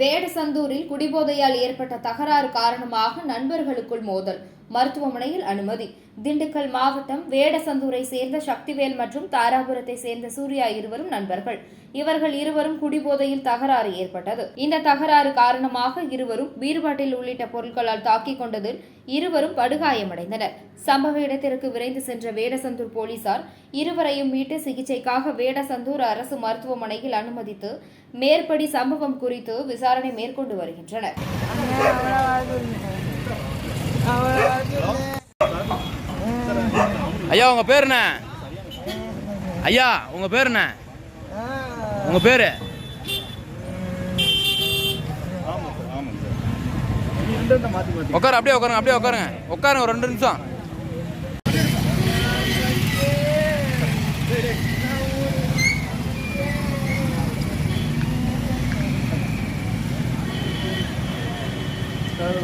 வேடசந்தூரில் குடிபோதையால் ஏற்பட்ட தகராறு காரணமாக நண்பர்களுக்குள் மோதல். மருத்துவமனையில் அனுமதி. திண்டுக்கல் மாவட்டம் வேடசந்தூரை சேர்ந்த சக்திவேல் மற்றும் தாராபுரத்தை சேர்ந்த சூர்யா இருவரும் நண்பர்கள். இவர்கள் இருவரும் குடிபோதையில் தகராறு ஏற்பட்டது. இந்த தகராறு காரணமாக இருவரும் பீர்பாட்டில் உள்ளிட்ட பொருட்களால் தாக்கிக் கொண்டதில் இருவரும் படுகாயமடைந்தனர். சம்பவ இடத்திற்கு விரைந்து சென்ற வேடசந்தூர் போலீசார் இருவரையும் மீட்டு சிகிச்சைக்காக வேடசந்தூர் அரசு மருத்துவமனையில் அனுமதித்து மேற்படி சம்பவம் குறித்து விசாரணை மேற்கொண்டு வருகின்றனர். ஐயா உங்க பேர் என்ன? ஐயா உங்க பேர் என்ன? உங்க பேரு? உட்காரு அப்படியே உட்காருங்க அப்படியே உட்காருங்க. உட்காருங்க ஒரு ரெண்டு நிமிஷம்.